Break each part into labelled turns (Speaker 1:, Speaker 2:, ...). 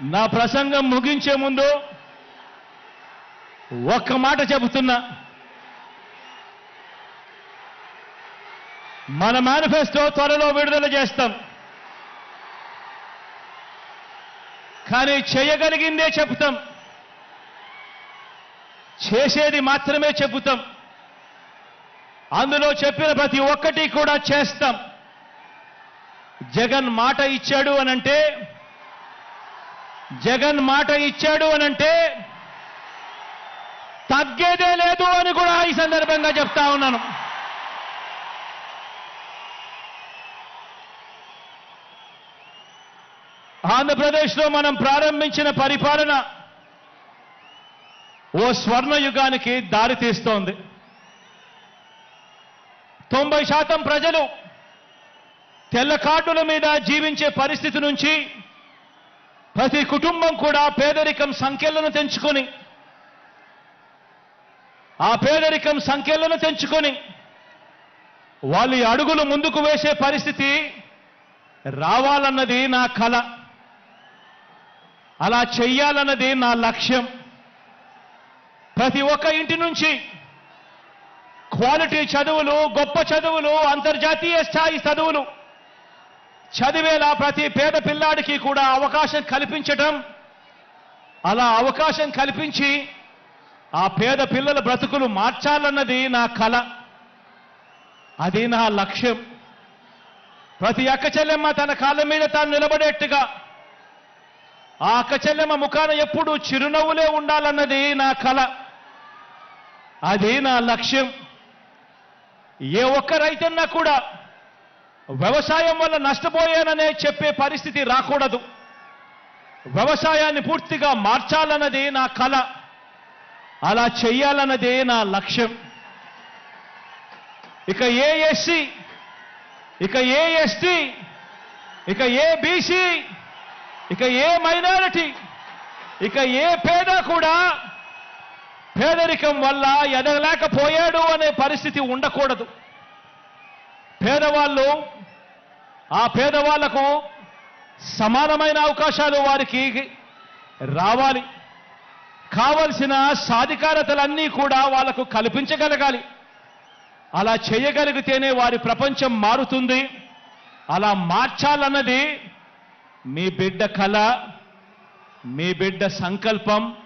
Speaker 1: నా ప్రసంగం ముగించే ముందు ఒక్క మాట చెబుతున్నా. మన మేనిఫెస్టో త్వరలో విడుదల చేస్తాం. కానీ చేయగలిగిందే చెబుతాం. చేసేది మాత్రమే చెబుతాం. అందులో చెప్పిన ప్రతి ఒక్కటి కూడా చేస్తాం. జగన్ మాట ఇచ్చాడు అనంటే జగన్ మాట ఇచ్చాడు అనంటే తగ్గేదే లేదు అని కూడా ఈ సందర్భంగా చెప్తా ఉన్నాను. ఆంధ్రప్రదేశ్లో మనం ప్రారంభించిన పరిపాలన ఓ స్వర్ణ యుగానికి దారి తీస్తోంది. తొంభై శాతం ప్రజలు తెల్ల కార్డుల మీద జీవించే పరిస్థితి నుంచి ప్రతి కుటుంబం కూడా పేదరికం సంఖ్యలను తెంచుకొని ఆ పేదరికం సంఖ్యలను తెంచుకొని వాళ్ళు అడుగులు ముందుకు వేసే పరిస్థితి రావాలన్నది నా కల. అలా చెయ్యాలన్నది నా లక్ష్యం. ప్రతి ఒక్క ఇంటి నుంచి క్వాలిటీ చదువులు గొప్ప చదువులు అంతర్జాతీయ స్థాయి చదువులు చదివేలా ప్రతి పేద పిల్లాడికి కూడా అవకాశం కల్పించటం అలా అవకాశం కల్పించి ఆ పేద పిల్లల బ్రతుకులు మార్చాలన్నది నా కల. అది నా లక్ష్యం. ప్రతి అక్క చెల్లెమ్మ తన కాళ్ళ మీద తాను నిలబడేట్టుగా ఆ అక్క చెల్లెమ్మ ముఖాన ఎప్పుడు చిరునవ్వులే ఉండాలన్నది నా కల. అది నా లక్ష్యం. ఏ ఒక్క రైతన్నా కూడా వ్యవసాయం వల్ల నష్టపోయాననే చెప్పే పరిస్థితి రాకూడదు. వ్యవసాయాన్ని పూర్తిగా మార్చాలన్నది నా కల. అలా చేయాలన్నదే నా లక్ష్యం. ఇక ఏ ఎస్సీ ఇక ఏ ఎస్టీ ఇక ఏ బీసీ ఇక ఏ మైనారిటీ ఇక ఏ పేద కూడా పేదరికం వల్ల ఎదగలేకపోయాడు అనే పరిస్థితి ఉండకూడదు. పేదవాళ్ళు ఆ పేదవాళ్ళకు సమానమైన అవకాశాలు వారికి రావాలి. కావలసిన సాధికారతలన్నీ కూడా వాళ్ళకు కల్పించగలగాలి. అలా చేయగలిగితేనే వారి ప్రపంచం మారుతుంది. అలా మార్చాలన్నది మీ బిడ్డ కళ మీ బిడ్డ సంకల్పం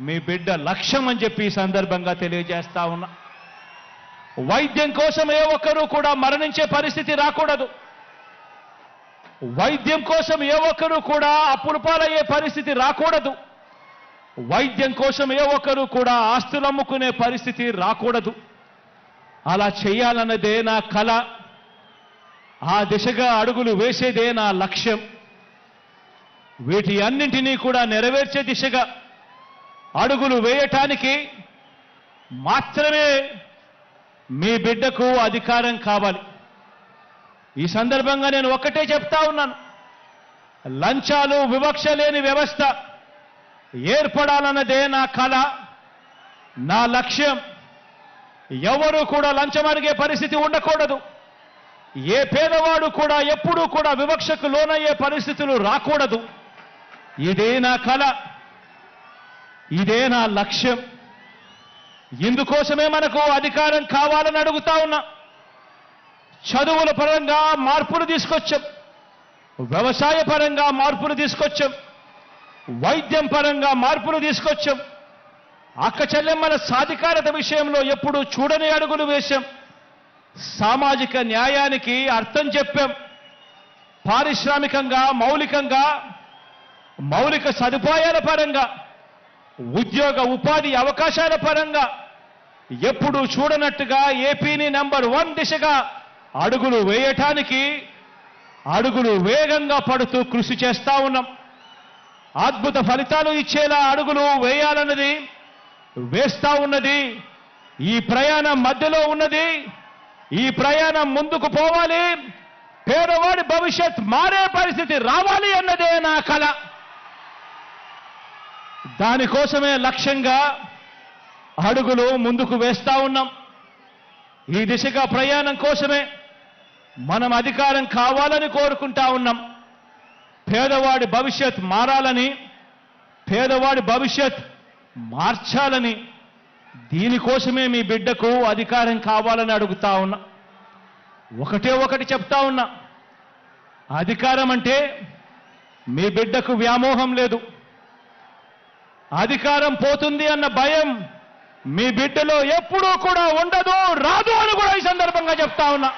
Speaker 1: మీ బిడ్డ లక్ష్యం అని చెప్పి ఈ సందర్భంగా తెలియజేస్తా ఉన్నా. వైద్యం కోసం ఏ ఒక్కరూ కూడా మరణించే పరిస్థితి రాకూడదు. వైద్యం కోసం ఏ ఒక్కరూ కూడా అప్పులు పాలయ్యే పరిస్థితి రాకూడదు. వైద్యం కోసం ఏ ఒక్కరూ కూడా ఆస్తులు అమ్ముకునే పరిస్థితి రాకూడదు. అలా చేయాలన్నదే నా కళ ఆ దిశగా అడుగులు వేసేదే నా లక్ష్యం. వీటి అన్నింటినీ కూడా నెరవేర్చే దిశగా అడుగులు వేయటానికి మాత్రమే మీ బిడ్డకు అధికారం కావాలి. ఈ సందర్భంగా నేను ఒక్కటే చెప్తా ఉన్నాను. లంచాలు వివక్ష లేని వ్యవస్థ ఏర్పడాలన్నదే నా కళ నా లక్ష్యం. ఎవరు కూడా లంచం అడిగే పరిస్థితి ఉండకూడదు. ఏ పేదవాడు కూడా ఎప్పుడూ కూడా వివక్షకు లోనయ్యే పరిస్థితులు రాకూడదు. ఇదే నా కళ ఇదే నా లక్ష్యం. ఇందుకోసమే మనకు అధికారం కావాలని అడుగుతా ఉన్నా. చదువుల పరంగా మార్పులు తీసుకొచ్చాం. వ్యవసాయ పరంగా మార్పులు తీసుకొచ్చాం. వైద్యం పరంగా మార్పులు తీసుకొచ్చాం. అక్క చెల్లెమ్మల సాధికారత విషయంలో ఎప్పుడు చూడని అడుగులు వేశాం. సామాజిక న్యాయానికి అర్థం చెప్పాం. పారిశ్రామికంగా మౌలికంగా మౌలిక సదుపాయాల పరంగా ఉద్యోగ ఉపాధి అవకాశాల పరంగా ఎప్పుడు చూడనట్టుగా ఏపీని నంబర్ వన్ దిశగా అడుగులు వేయటానికి అడుగులు వేగంగా పడుతూ కృషి చేస్తూ ఉన్నాం. అద్భుత ఫలితాలు ఇచ్చేలా అడుగులు వేయాలన్నది వేస్తూ ఉన్నది. ఈ ప్రయాణం మధ్యలో ఉన్నది. ఈ ప్రయాణం ముందుకు పోవాలి. పేదవాడి భవిష్యత్ మారే పరిస్థితి రావాలి అన్నదే నా కళ దానికోసమే లక్ష్యంగా అడుగులు ముందుకు వేస్తా ఉన్నాం. ఈ దిశగా ప్రయాణం కోసమే మనం అధికారం కావాలని కోరుకుంటా ఉన్నాం. పేదవాడి భవిష్యత్ మారాలని పేదవాడి భవిష్యత్ మార్చాలని దీనికోసమే మీ బిడ్డకు అధికారం కావాలని అడుగుతా ఉన్నా. ఒకటే ఒకటి చెప్తా ఉన్నా. అధికారం అంటే మీ బిడ్డకు వ్యామోహం లేదు. అధికారం పోతుంది అన్న భయం మీ బిడ్డలో ఎప్పుడూ కూడా ఉండదు రాదు అని కూడా ఈ సందర్భంగా చెప్తా ఉన్నా.